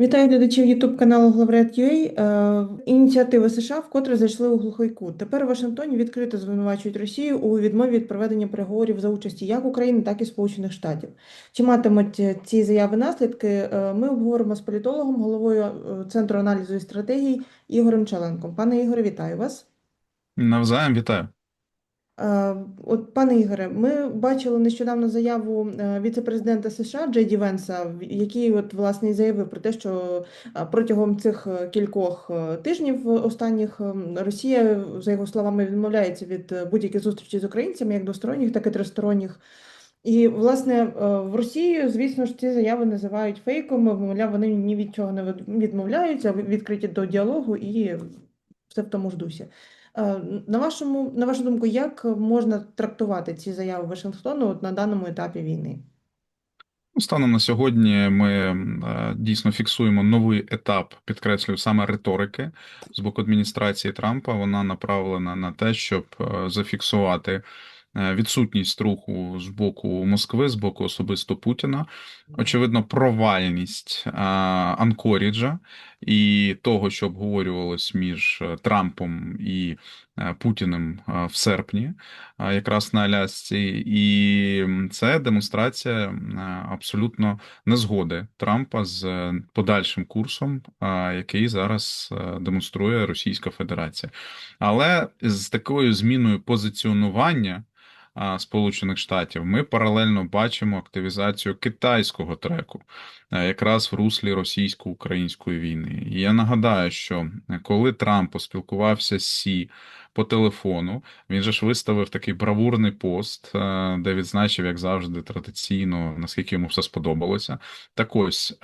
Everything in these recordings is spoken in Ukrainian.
Вітаю глядачів YouTube каналу Главред.ua. Е, Ініціативи США вкотре зайшли у глухий кут. Тепер у Вашингтоні відкрито звинувачують Росію у відмові від проведення переговорів за участі як України, так і Сполучених Штатів. Чи матимуть е, ці заяви наслідки? Е, Ми обговоримо з політологом, головою Центру аналізу і стратегій Ігорем Челенком. Пане Ігоре, вітаю вас. Навзаєм вітаю. Е, От, пане Ігоре, ми бачили нещодавно заяву е, віце-президента США Джей Ді Венса, який от власне заявив про те, що е, протягом цих кількох тижнів останніх ем, Росія, за його словами, відмовляється від будь-яких зустрічей з українцями, як двосторонніх, так і тристоронніх. І власне в Росії, звісно ж, ці заяви називають фейком. Мовляв, вони ні від чого не відмовляються, відкриті до діалогу і все в тому ж дусі. Е, На вашому, на вашу думку, як можна трактувати ці заяви Вашингтону от на даному етапі війни? Ну, Станом на сьогодні ми е, дійсно фіксуємо новий етап, підкреслюю, саме риторики з боку адміністрації Трампа. Вона направлена на те, щоб е, зафіксувати відсутність руху з боку Москви, з боку особисто Путіна. Очевидно, провальність Анкоріджа і того, що обговорювалось між е, Трампом і е, Путіним е, в серпні, якраз на Алясці, і це демонстрація абсолютно незгоди Трампа з подальшим курсом, який зараз демонструє Російська Федерація. Але з такою зміною позиціонування. Сполучених Штатів ми паралельно бачимо активізацію китайського треку, якраз в руслі російсько-української війни. І я нагадаю, що коли Трамп поспілкувався з Сі по телефону, він же ж виставив такий бравурний пост, де відзначив, як завжди, традиційно, наскільки йому все сподобалося. Так ось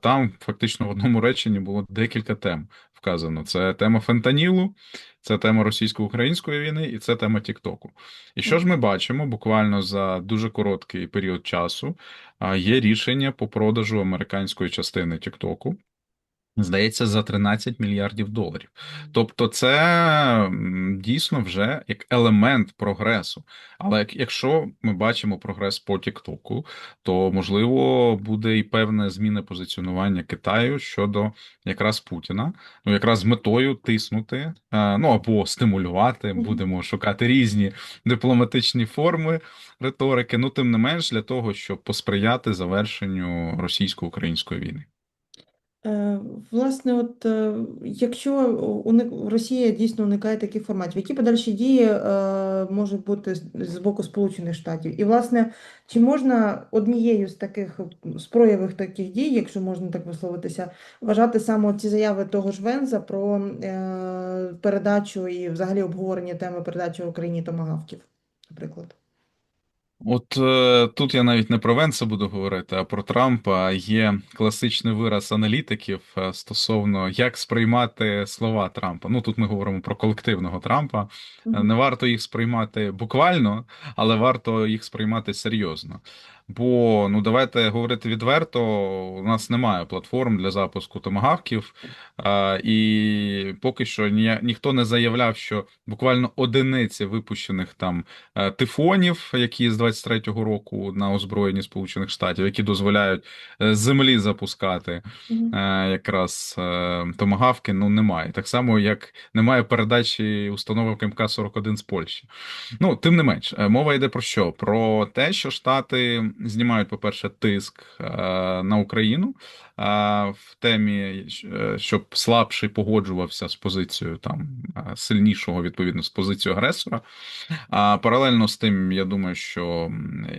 там фактично в одному реченні було декілька тем вказано: це тема фентанілу, це тема російсько-української війни і це тема Тіктоку. І що ж ми бачимо буквально за дуже короткий період часу? Є рішення по продажу американської частини Тіктоку. Здається, за 13 мільярдів доларів. Тобто, це дійсно вже як елемент прогресу. Але якщо ми бачимо прогрес по Тіктоку, то можливо буде і певне зміна позиціонування Китаю щодо якраз Путіна, ну якраз з метою тиснути, е, ну або стимулювати. Будемо шукати різні дипломатичні форми риторики. Ну тим не менш для того, щоб посприяти завершенню російсько-української війни. Е, Власне, от е, якщо Росія дійсно уникає таких форматів, які подальші дії е, можуть бути з боку Сполучених Штатів? І, власне, чи можна однією з таких проявів таких дій, якщо можна так висловитися, вважати саме ці заяви того ж Венза про передачу і взагалі обговорення теми передачі Україні томагавків, наприклад? От е, тут я навіть не про Венса буду говорити, а про Трампа. Є класичний вираз аналітиків е, стосовно як сприймати слова Трампа. Ну тут ми говоримо про колективного Трампа. Е, Не варто їх сприймати буквально, але варто їх сприймати серйозно. Бо ну давайте говорити відверто, у нас немає платформ для запуску томагавків, і поки що ні, ніхто не заявляв, що буквально одиниці випущених там е, тифонів, які з 23-го року на озброєнні Сполучених Штатів, які дозволяють е, з землі запускати е, якраз томагавки, ну немає. Так само, як немає передачі установок МК-41 з Польщі. Ну, тим не менш, мова йде про що? Про те, що Штати знімають, по-перше, тиск е, на Україну в темі, е, щоб слабший погоджувався з позицією там е, сильнішого, відповідно, з позицією агресора. А паралельно з тим, я думаю, що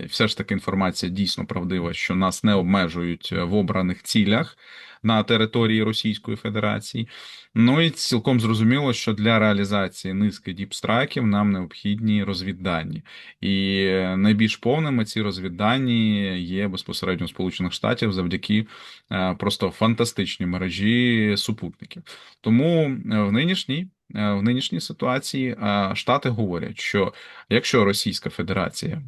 все ж таки інформація дійсно правдива, що нас не обмежують в обраних цілях на території Російської Федерації. Ну і цілком зрозуміло, що для реалізації низки діпстрайків нам необхідні розвіддані. І е, найбільш повними ці розвіддані є безпосередньо Сполучених Штатів завдяки е, просто фантастичні мережі супутників. Тому е, в нинішній е, в нинішній ситуації е, Штати говорять, що якщо Російська Федерація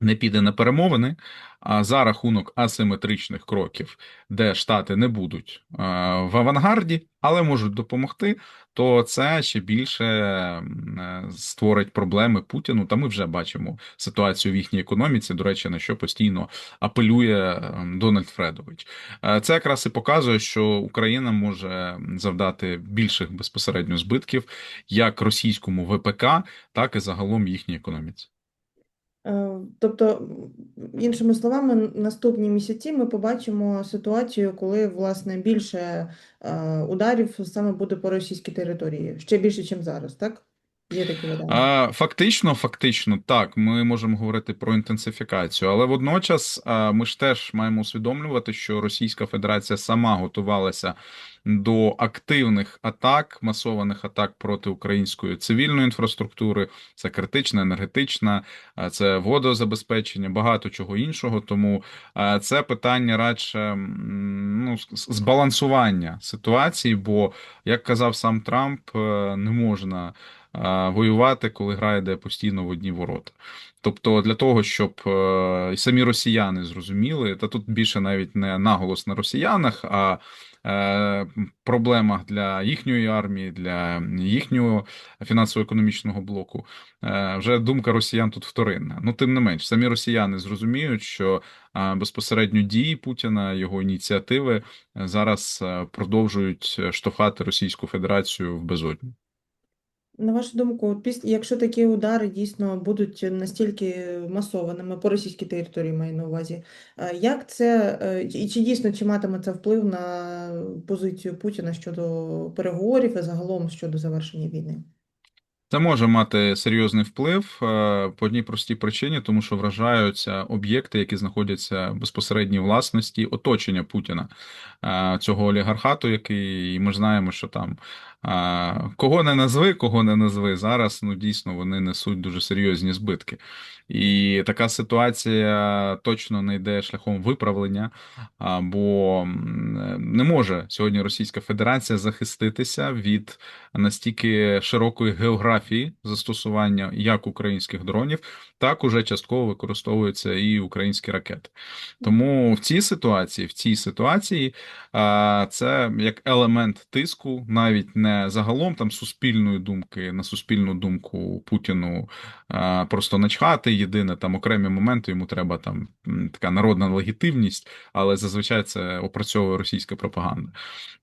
не піде на перемовини, а за рахунок асиметричних кроків, де Штати не будуть е, в авангарді, але можуть допомогти, то це ще більше е, створить проблеми Путіну. Та ми вже бачимо ситуацію в їхній економіці. До речі, на що постійно апелює Дональд Фредович. Е, Це якраз і показує, що Україна може завдати більших безпосередньо збитків як російському ВПК, так і загалом їхній економіці. Е, Тобто, іншими словами, наступні місяці ми побачимо ситуацію, коли власне більше е, ударів саме буде по російській території, ще більше, ніж зараз, так? Є такі видання. Фактично, фактично, так, ми можемо говорити про інтенсифікацію, але водночас ми ж теж маємо усвідомлювати, що Російська Федерація сама готувалася до активних атак, масованих атак проти української цивільної інфраструктури, це критична, енергетична, це водозабезпечення, багато чого іншого. Тому це питання радше ну, збалансування ситуації, бо, як казав сам Трамп, е, не можна воювати, коли гра йде постійно в одні ворота. Тобто, для того, щоб е, і самі росіяни зрозуміли, та тут більше навіть не наголос на росіянах, а е, проблемах для їхньої армії, для їхнього фінансово-економічного блоку. Е, вже думка росіян тут вторинна. Ну, тим не менш, самі росіяни зрозуміють, що безпосередньо дії Путіна, його ініціативи зараз продовжують штовхати Російську Федерацію в безодню. На вашу думку, якщо такі удари дійсно будуть настільки масованими по російській території, маю на увазі, е, як це е, і чи дійсно чи матиме це вплив на позицію Путіна щодо переговорів і загалом щодо завершення війни? Це може мати серйозний вплив е, по одній простій причині, тому що вражаються об'єкти, які знаходяться в безпосередній власності оточення Путіна, цього олігархату, який і ми знаємо, що там кого не назви, кого не назви. Зараз ну дійсно вони несуть дуже серйозні збитки. І така ситуація точно не йде шляхом виправлення, бо не може сьогодні Російська Федерація захиститися від настільки широкої географії застосування як українських дронів, так уже частково використовуються і українські ракети. Тому в цій ситуації, в цій ситуації, це як елемент тиску, навіть не загалом там суспільної думки на суспільну думку Путіну а, просто начхати. Єдине там окремі моменти йому треба там така народна легітимність, але зазвичай це опрацьовує російська пропаганда.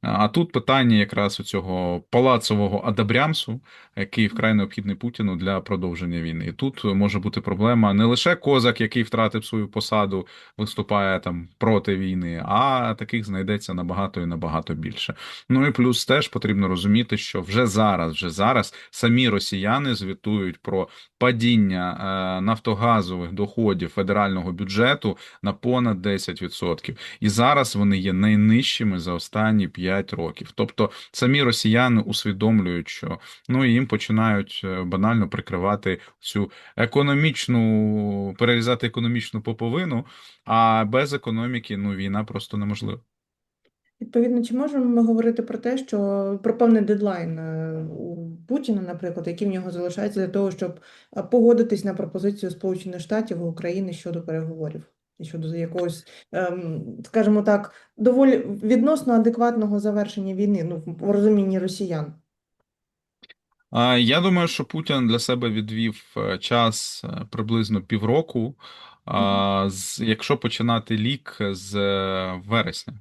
А тут питання якраз у цього палацового адабрямсу, який вкрай необхідний Путіну для продовження війни. І тут може бути проблема не лише козак, який втратив свою посаду, виступає там проти війни, а таких знайдеться набагато і набагато більше. Ну і плюс теж потрібно розуміти, що вже зараз, вже зараз самі росіяни звітують про падіння е, нафтогазових доходів федерального бюджету на понад 10%. І зараз вони є найнижчими за останні 5 років. Тобто самі росіяни усвідомлюють, що ну їм починають е, банально прикривати цю економічну, перерізати економічну поповину, а без економіки ну війна просто неможлива. Відповідно, чи можемо ми говорити про те, що про певний дедлайн е, у Путіна, наприклад, який в нього залишається для того, щоб е, погодитись на пропозицію Сполучених Штатів і України щодо переговорів і щодо якогось, ем, скажімо так, доволі відносно адекватного завершення війни, ну в розумінні росіян? А, Я думаю, що Путін для себе відвів е, час приблизно півроку, з, якщо починати лік з вересня.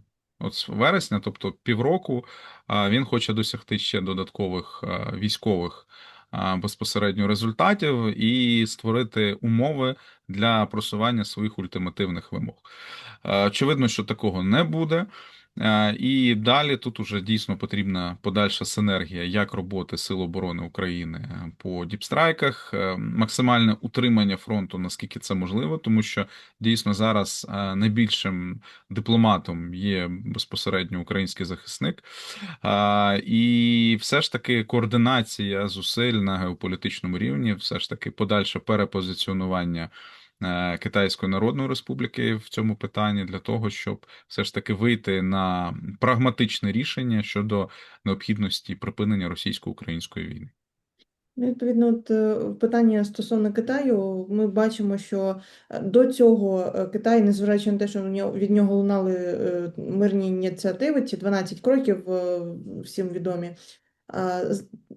От з вересня, тобто півроку, він хоче досягти ще додаткових військових безпосередньо результатів і створити умови для просування своїх ультимативних вимог. Очевидно, що такого не буде. Е, І далі тут уже дійсно потрібна подальша синергія як роботи Сил оборони України по діпстрайках, е, максимальне утримання фронту, наскільки це можливо, тому що дійсно зараз е, найбільшим дипломатом є безпосередньо український захисник. І все ж таки координація зусиль на геополітичному рівні, все ж таки подальше перепозиціонування. Е, Китайської Народної Республіки в цьому питанні для того, щоб все ж таки вийти на прагматичне рішення щодо необхідності припинення російсько-української війни. Ну, Відповідно, от е, питання стосовно Китаю, ми бачимо, що е, до цього Китай, незважаючи на те, що від нього лунали мирні ініціативи, ці 12 кроків всім відомі,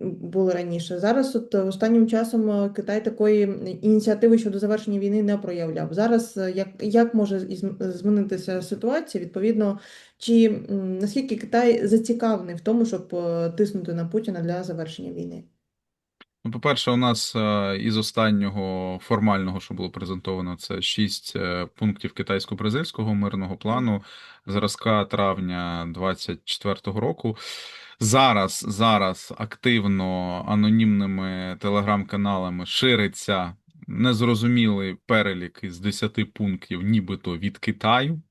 були раніше. Зараз, от е, останнім часом, е, Китай такої ініціативи щодо завершення війни не проявляв. Зараз е, як, як може змінитися ситуація? Відповідно, чи наскільки Китай зацікавлений в тому, щоб тиснути на Путіна для завершення війни? Ну, по-перше, у нас із останнього формального, що було презентовано, це шість пунктів китайсько-бразильського мирного плану зразка травня 24-го року. Зараз, зараз активно анонімними телеграм-каналами шириться незрозумілий перелік із 10 пунктів, нібито від Китаю,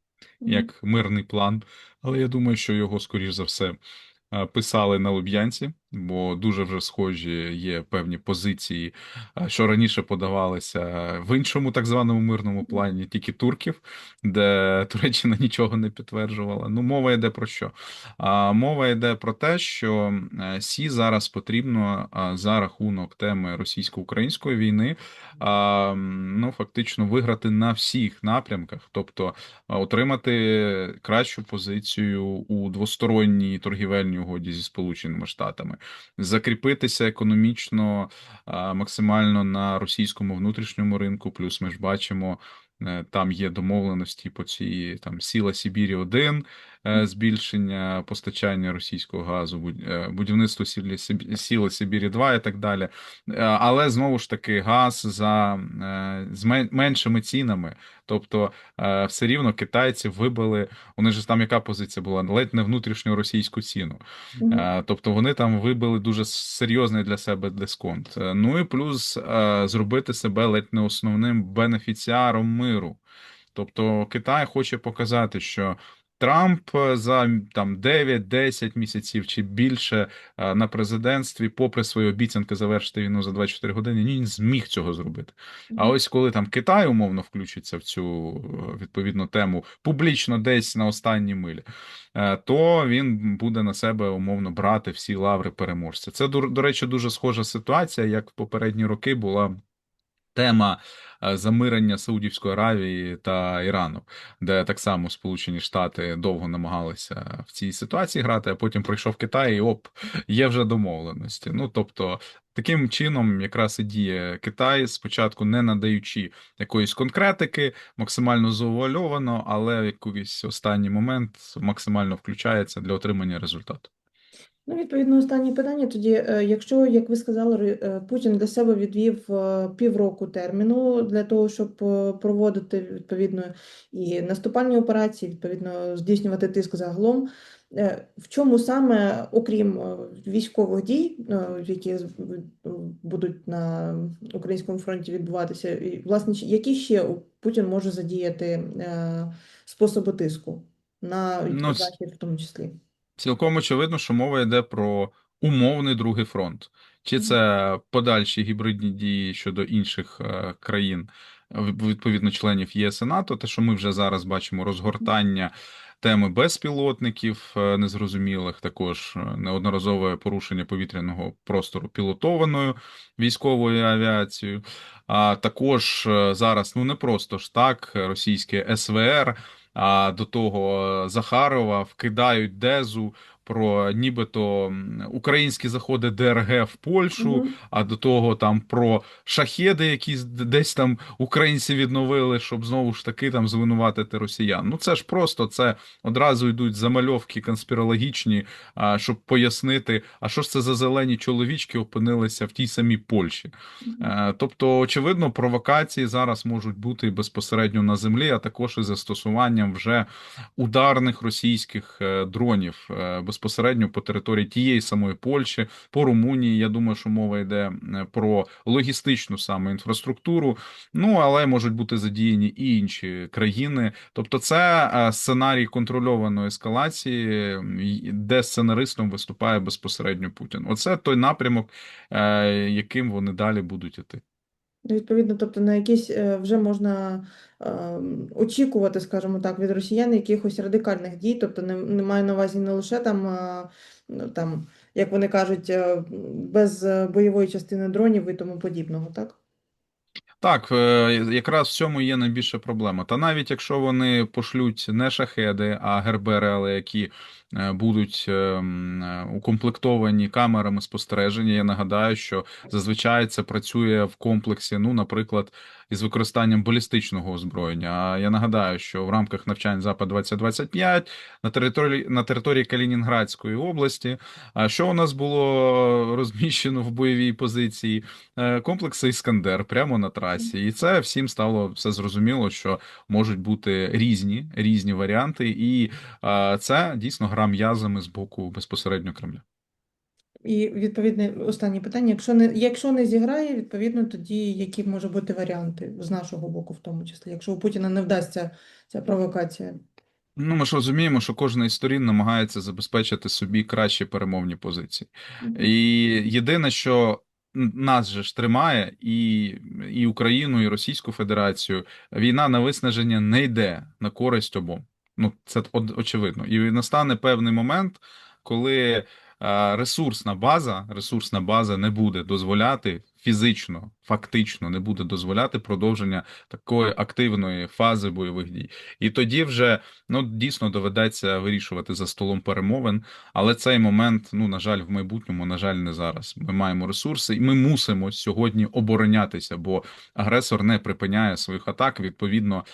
як мирний план. Але я думаю, що його, скоріш за все, е, писали на Луб'янці, бо дуже вже схожі є певні позиції, е, що раніше подавалися в іншому так званому мирному плані, тільки турків, де Туреччина нічого не підтверджувала. Ну, мова йде про що? А мова йде про те, що е, Сі зараз потрібно за рахунок теми російсько-української війни, ну фактично виграти на всіх напрямках, тобто отримати кращу позицію у двосторонній торгівельній угоді зі Сполученими Штатами, закріпитися економічно максимально на російському внутрішньому ринку. Плюс ми ж бачимо. е, Там є домовленості по цій там Сіла Сібірі 1 е, збільшення постачання російського газу, е, будівництво Сіла Сибірі 2 і так далі. Е, Але знову ж таки газ за е, з меншими цінами. Тобто е, все рівно китайці вибили. Вони ж там яка позиція була? Ледь не внутрішню російську ціну. Е, Тобто вони там вибили дуже серйозний для себе дисконт. Е, Ну і плюс е, зробити себе ледь не основним бенефіціаром миру. Тобто Китай хоче показати, що Трамп е, за там 9-10 місяців чи більше е, на президентстві, попри свої обіцянки завершити війну за 24 години, ні, не зміг цього зробити. А ось коли там Китай умовно включиться в цю е, відповідну тему публічно десь на останній милі, то він буде на себе умовно брати всі лаври переможця. Це до речі, дуже схожа ситуація, як в попередні роки була. Тема е, замирення Саудівської Аравії та Ірану, де так само Сполучені Штати довго намагалися в цій ситуації грати, а потім прийшов Китай, і оп, є вже домовленості. Ну тобто, таким чином якраз і діє Китай, спочатку не надаючи якоїсь конкретики, максимально завуальовано, але в якийсь останній момент максимально включається для отримання результату. Ну, відповідно, останнє питання тоді, е, якщо, як ви сказали, е, Путін для себе відвів е, півроку терміну для того, щоб проводити відповідно і наступальні операції, відповідно, здійснювати тиск загалом. В чому саме, окрім військових дій, які будуть на українському фронті відбуватися, і, власне, які ще Путін може задіяти способи тиску на Ну, Захід в тому числі? Цілком очевидно, що мова йде про умовний другий фронт. Чи це подальші гібридні дії щодо інших е, країн, відповідно членів ЄС і НАТО, те, що ми вже зараз бачимо, розгортання теми безпілотників е, незрозумілих, також е, неодноразове порушення повітряного простору пілотованою військовою авіацією. А також е, зараз ну не просто ж так, російське СВР. А до того Захарова вкидають дезу про нібито українські заходи ДРГ в Польщу, Мгм. а до того там про шахеди, які десь там українці відновили, щоб знову ж таки там звинуватити росіян. Ну це ж просто це одразу йдуть замальовки конспірологічні, а, щоб пояснити, а що ж це за зелені чоловічки опинилися в тій самій Польщі. Е, Тобто, очевидно, провокації зараз можуть бути безпосередньо на землі, а також і застосуванням вже ударних російських е, дронів е, безпосередньо по території тієї самої Польщі, по Румунії. Я думаю, що мова йде е, про логістичну саме інфраструктуру. Ну але можуть бути задіяні і інші країни. Тобто, це е, сценарій контрольованої ескалації, де сценаристом виступає безпосередньо Путін. Оце той напрямок, е, яким вони далі будуть іти. Ну, Відповідно, тобто на якісь е, вже можна е, очікувати, скажімо так, від росіян якихось радикальних дій, тобто не, не маю на увазі не лише там, е, ну, там як вони кажуть, е, без бойової частини дронів і тому подібного, так? Так, е, якраз в цьому є найбільша проблема. Та навіть якщо вони пошлють не шахеди, а гербери, але які е, будуть е, укомплектовані камерами спостереження, я нагадаю, що зазвичай це працює в комплексі, ну, наприклад, із використанням балістичного озброєння. А я нагадаю, що в рамках навчань Запад 2025 на території на території Калінінградської області, а що у нас було розміщено в бойовій позиції? Е, комплекси Іскандер прямо на трасі, і це всім стало все зрозуміло, що можуть бути різні різні варіанти, і це дійсно гра м'язами з боку безпосередньо Кремля. І відповідне останнє питання: якщо не якщо не зіграє, відповідно, тоді які можуть бути варіанти з нашого боку, в тому числі, якщо у Путіна не вдасться ця провокація? Ну, ми ж розуміємо, що кожна із сторін намагається забезпечити собі кращі перемовні позиції. І єдине, що нас же ж тримає, і, і Україну, і Російську Федерацію, війна на виснаження не йде на користь обом. Ну, це очевидно. І настане певний момент, коли ресурсна база, ресурсна база не буде дозволяти фізично, фактично не буде дозволяти продовження такої активної фази бойових дій. І тоді вже ну дійсно доведеться вирішувати за столом перемовин. Але цей момент, ну на жаль, в майбутньому, на жаль, не зараз. Ми маємо ресурси, і ми мусимо сьогодні оборонятися, бо агресор не припиняє своїх атак. Відповідно,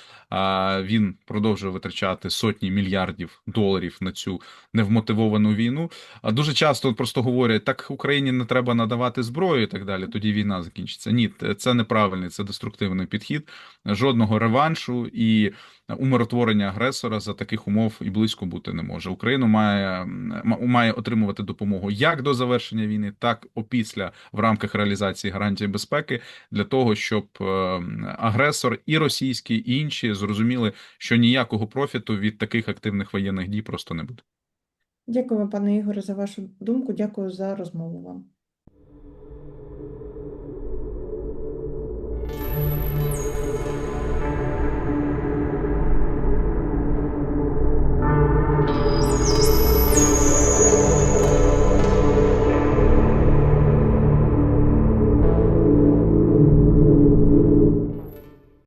він продовжує витрачати сотні мільярдів доларів на цю невмотивовану війну. А дуже часто просто говорять, так Україні не треба надавати зброю і так далі. Тоді війна закінчиться. Ні, це неправильний, це деструктивний підхід. Жодного реваншу і умиротворення агресора за таких умов і близько бути не може. Україна має, має отримувати допомогу як до завершення війни, так опісля в рамках реалізації гарантії безпеки для того, щоб е, агресор і російський, і інші зрозуміли, що ніякого профіту від таких активних воєнних дій просто не буде. Дякую пане Ігоре, за вашу думку. Дякую за розмову вам.